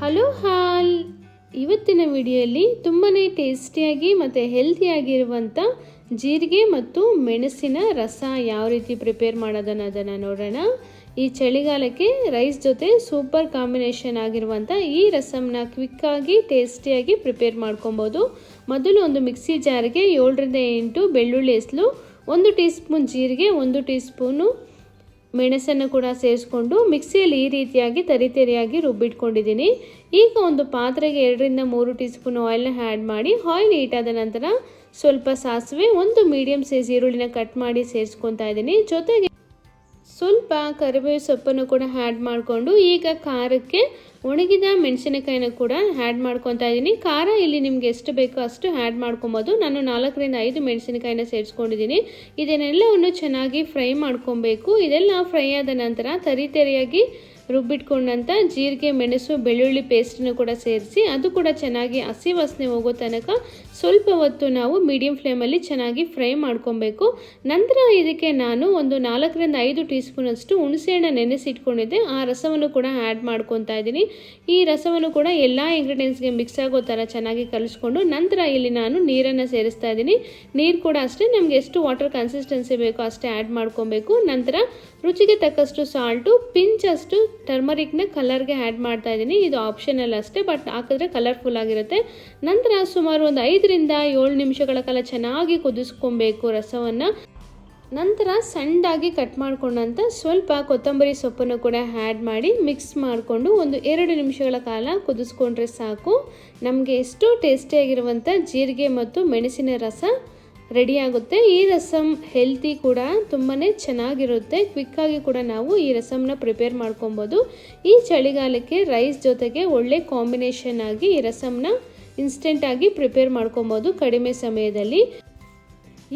Hello ಹಾಲ್. ಇವತ್ತಿನ ವಿಡಿಯೋಲಿ ತುಂಬಾ ಟೇಸ್ಟಿಯಾಗಿ ಮತ್ತು ಹೆಲ್ತಿಯಾಗಿರುವಂಥ ಜೀರಿಗೆ ಮತ್ತು ಮೆಣಸಿನ ರಸ ಯಾವ ರೀತಿ ಪ್ರಿಪೇರ್ ಮಾಡೋದನ್ನು ಅದನ್ನು ನೋಡೋಣ. ಈ ಚಳಿಗಾಲಕ್ಕೆ ರೈಸ್ ಜೊತೆ ಸೂಪರ್ ಕಾಂಬಿನೇಷನ್ ಆಗಿರುವಂಥ ಈ ರಸಮ್ನ ಕ್ವಿಕ್ಕಾಗಿ ಟೇಸ್ಟಿಯಾಗಿ ಪ್ರಿಪೇರ್ ಮಾಡ್ಕೊಬೋದು. ಮೊದಲು ಒಂದು ಮಿಕ್ಸಿ ಜಾರ್ಗೆ ಏಳರಿಂದ ಎಂಟು ಬೆಳ್ಳುಳ್ಳಿ ಹೆಸಲು ಒಂದು ಟೀ ಸ್ಪೂನ್ ಜೀರಿಗೆ, ಒಂದು ಟೀ ಸ್ಪೂನು ಮೆಣಸನ್ನು ಕೂಡ ಸೇರಿಸ್ಕೊಂಡು ಮಿಕ್ಸಿಯಲ್ಲಿ ಈ ರೀತಿಯಾಗಿ ತರಿತರಿಯಾಗಿ ರುಬ್ಬಿಟ್ಕೊಂಡಿದ್ದೀನಿ. ಈಗ ಒಂದು ಪಾತ್ರೆಗೆ ಎರಡರಿಂದ ಮೂರು ಟೀ ಸ್ಪೂನ್ ಆಯಿಲ್ನ ಆ್ಯಡ್ ಮಾಡಿ ಆಯಿಲ್ ಹೀಟಾದ ನಂತರ ಸ್ವಲ್ಪ ಸಾಸಿವೆ, ಒಂದು ಮೀಡಿಯಮ್ ಸೈಜ್ ಈರುಳ್ಳಿನ ಕಟ್ ಮಾಡಿ ಸೇರಿಸ್ಕೊತಾ ಇದ್ದೀನಿ. ಜೊತೆಗೆ ಸ್ವಲ್ಪ ಕರಿಬೇವು ಸೊಪ್ಪನ್ನು ಕೂಡ ಆ್ಯಡ್ ಮಾಡಿಕೊಂಡು ಈಗ ಖಾರಕ್ಕೆ ಒಣಗಿದ ಮೆಣಸಿನಕಾಯಿನ ಕೂಡ ಆ್ಯಡ್ ಮಾಡ್ಕೊತಾ ಇದ್ದೀನಿ ಖಾರ ಇಲ್ಲಿ ನಿಮ್ಗೆ ಎಷ್ಟು ಬೇಕೋ ಅಷ್ಟು ಆ್ಯಡ್ ಮಾಡ್ಕೊಬೋದು. ನಾನು ನಾಲ್ಕರಿಂದ ಐದು ಮೆಣಸಿನಕಾಯಿನ ಸೇರಿಸ್ಕೊಂಡಿದ್ದೀನಿ ಇದನ್ನೆಲ್ಲವನ್ನು ಚೆನ್ನಾಗಿ ಫ್ರೈ ಮಾಡ್ಕೊಬೇಕು. ಇದೆಲ್ಲ ಫ್ರೈ ಆದ ನಂತರ ತರಿ ತರಿಯಾಗಿ ರುಬ್ಬಿಟ್ಕೊಂಡಂಥ ಜೀರಿಗೆ, ಮೆಣಸು, ಬೆಳ್ಳುಳ್ಳಿ ಪೇಸ್ಟನ್ನು ಕೂಡ ಸೇರಿಸಿ, ಅದು ಕೂಡ ಚೆನ್ನಾಗಿ ಹಸಿ ವಾಸನೆ ಹೋಗೋ ತನಕ ಸ್ವಲ್ಪ ಹೊತ್ತು ನಾವು ಮೀಡಿಯಂ ಫ್ಲೇಮಲ್ಲಿ ಚೆನ್ನಾಗಿ ಫ್ರೈ ಮಾಡ್ಕೊಬೇಕು. ನಂತರ ಇದಕ್ಕೆ ನಾನು ಒಂದು ನಾಲ್ಕರಿಂದ ಐದು ಟೀ ಸ್ಪೂನಷ್ಟು ಹುಣಸೆಹಣ್ಣು ನೆನೆಸಿಟ್ಕೊಂಡಿದ್ದೆ. ಆ ರಸವನ್ನು ಕೂಡ ಆ್ಯಡ್ ಮಾಡ್ಕೊತಾ ಇದ್ದೀನಿ. ಈ ರಸವನ್ನು ಕೂಡ ಎಲ್ಲ ಇಂಗ್ರೀಡಿಯೆಂಟ್ಸ್ಗೆ ಮಿಕ್ಸ್ ಆಗೋ ಥರ ಚೆನ್ನಾಗಿ ಕಲಿಸ್ಕೊಂಡು ನಂತರ ಇಲ್ಲಿ ನಾನು ನೀರನ್ನು ಸೇರಿಸ್ತಾ ಇದ್ದೀನಿ. ನೀರು ಕೂಡ ಅಷ್ಟೇ, ನಮಗೆ ಎಷ್ಟು ವಾಟರ್ ಕನ್ಸಿಸ್ಟೆನ್ಸಿ ಬೇಕೋ ಅಷ್ಟೇ ಆ್ಯಡ್ ಮಾಡ್ಕೊಬೇಕು. ನಂತರ ರುಚಿಗೆ ತಕ್ಕಷ್ಟು ಸಾಲ್ಟು ಪಿಂಚ್ ಅಷ್ಟು ಟರ್ಮರಿಕ್ನ ಕಲರ್ಗೆ ಆ್ಯಡ್ ಮಾಡ್ತಾ ಇದ್ದೀನಿ. ಇದು ಆಪ್ಷನಲ್ ಅಷ್ಟೇ ಬಟ್ ಹಾಕಿದ್ರೆ ಕಲರ್ಫುಲ್ ಆಗಿರುತ್ತೆ. ನಂತರ ಸುಮಾರು ಒಂದು ಐದರಿಂದ ಏಳು ನಿಮಿಷಗಳ ಕಾಲ ಚೆನ್ನಾಗಿ ಕುದಿಸ್ಕೊಬೇಕು ರಸವನ್ನು. ನಂತರ ಸಣ್ಣದಾಗಿ ಕಟ್ ಮಾಡ್ಕೊಂಡಂತ ಸ್ವಲ್ಪ ಕೊತ್ತಂಬರಿ ಸೊಪ್ಪನ್ನು ಕೂಡ ಆ್ಯಡ್ ಮಾಡಿ ಮಿಕ್ಸ್ ಮಾಡಿಕೊಂಡು ಒಂದು ಎರಡು ನಿಮಿಷಗಳ ಕಾಲ ಕುದಿಸ್ಕೊಂಡ್ರೆ ಸಾಕು. ನಮಗೆ ಎಷ್ಟು ಟೇಸ್ಟಿಯಾಗಿರುವಂಥ ಜೀರಿಗೆ ಮತ್ತು ಮೆಣಸಿನ ರಸ ರೆಡಿ ಆಗುತ್ತೆ. ಈ ರಸಮ್ ಹೆಲ್ತಿ ಕೂಡ ತುಂಬಾ ಚೆನ್ನಾಗಿರುತ್ತೆ. ಕ್ವಿಕ್ಕಾಗಿ ಕೂಡ ನಾವು ಈ ರಸಮ್ನ ಪ್ರಿಪೇರ್ ಮಾಡ್ಕೊಬೋದು. ಈ ಚಳಿಗಾಲಕ್ಕೆ ರೈಸ್ ಜೊತೆಗೆ ಒಳ್ಳೆ ಕಾಂಬಿನೇಷನ್ ಆಗಿ ಈ ರಸಮ್ನ ಇನ್ಸ್ಟೆಂಟಾಗಿ ಪ್ರಿಪೇರ್ ಮಾಡ್ಕೊಬೋದು ಕಡಿಮೆ ಸಮಯದಲ್ಲಿ.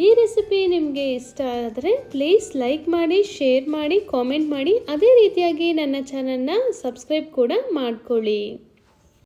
ಈ ರೆಸಿಪಿ ನಿಮಗೆ ಇಷ್ಟ ಆದರೆ ಪ್ಲೀಸ್ ಲೈಕ್ ಮಾಡಿ ಶೇರ್ ಮಾಡಿ ಕಾಮೆಂಟ್ ಮಾಡಿ. ಅದೇ ರೀತಿಯಾಗಿ ನನ್ನ ಚಾನಲ್ನ ಸಬ್ಸ್ಕ್ರೈಬ್ ಕೂಡ ಮಾಡ್ಕೊಳ್ಳಿ.